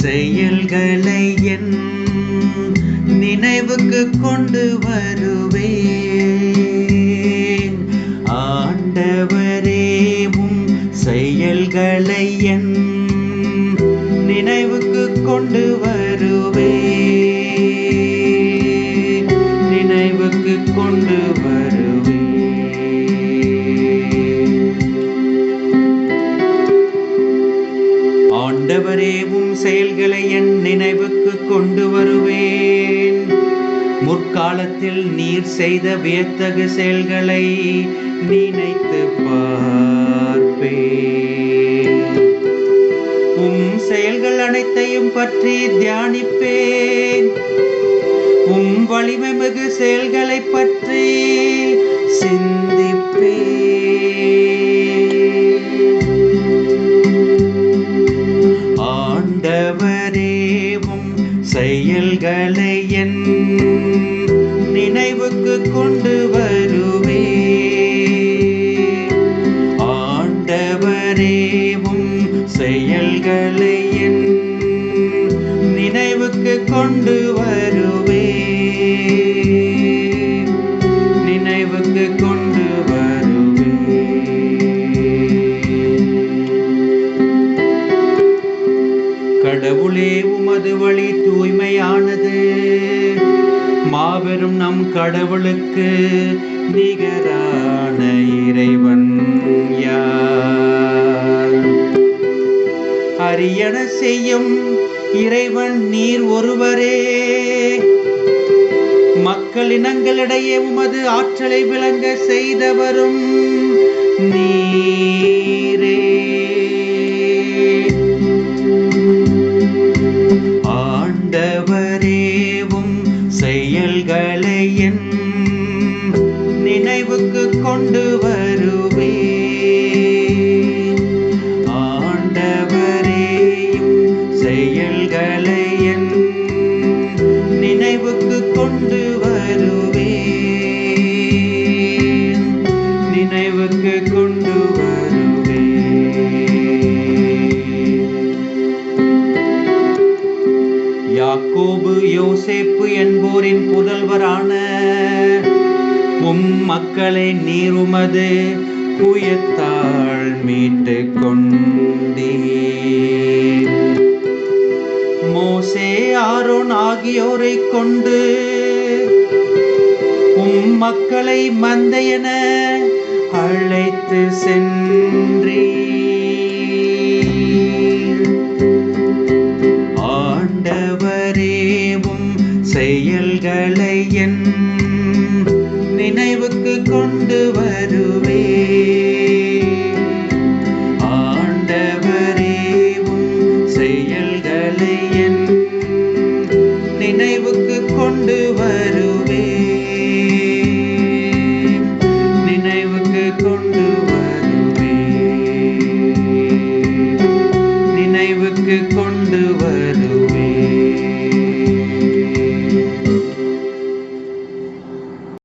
செயல்களை என் நினைவுக்கு கொண்டு வருவேன். ஆண்டவரேவும் செயல்களை என் நினைவுக்கு கொண்டு வருவேன். செயல்களை என் நினைவுக்கு கொண்டு வருவேன். முற்காலத்தில் நீர் செய்த வியத்தகு செயல்களை நினைத்து பார்ப்பேன். உம் செயல்கள் அனைத்தையும் பற்றி தியானிப்பேன். உம் வலிமை மிகு செயல்களை பற்றி சிந்திப்பேன். ஆண்டவரேவும் செயல்களை என் நினைவுக்கு கொண்டு வருவே. ஆண்டவரேவும் செயல்களை என் நினைவுக்கு கொண்டு வருவே. தூய்மையானது மாபெரும் நம் கடவுளுக்கு நிகரான இறைவன் யார்? அரியன செய்யும் இறைவன் நீர் ஒருவரே. மக்கள் இனங்களிடையே உமது ஆற்றலை விளங்க செய்தவரும் நீர். ஆண்டவரேவும் செயல்களை என் நினைவுக்கு கொண்டு வருவே ஆண்டவரேயும் செயல்களை என் நினைவுக்கு கொண்டு யோசேப்பு என்போரின் புதல்வரான. உம் மக்களை நீருமது உமது மீட்டு கொண்டே மோசே ஆரோன் ஆகியோரை கொண்டு உம் மக்களை மந்தையென அழைத்து சென்றே நினைவுக்கு கொண்டு வருவே. ஆண்டவரேவும் செயல்களை என் நினைவுக்கு கொண்டு வருவே. நினைவுக்கு கொண்டு வருவே. நினைவுக்கு கொண்டு வருவே.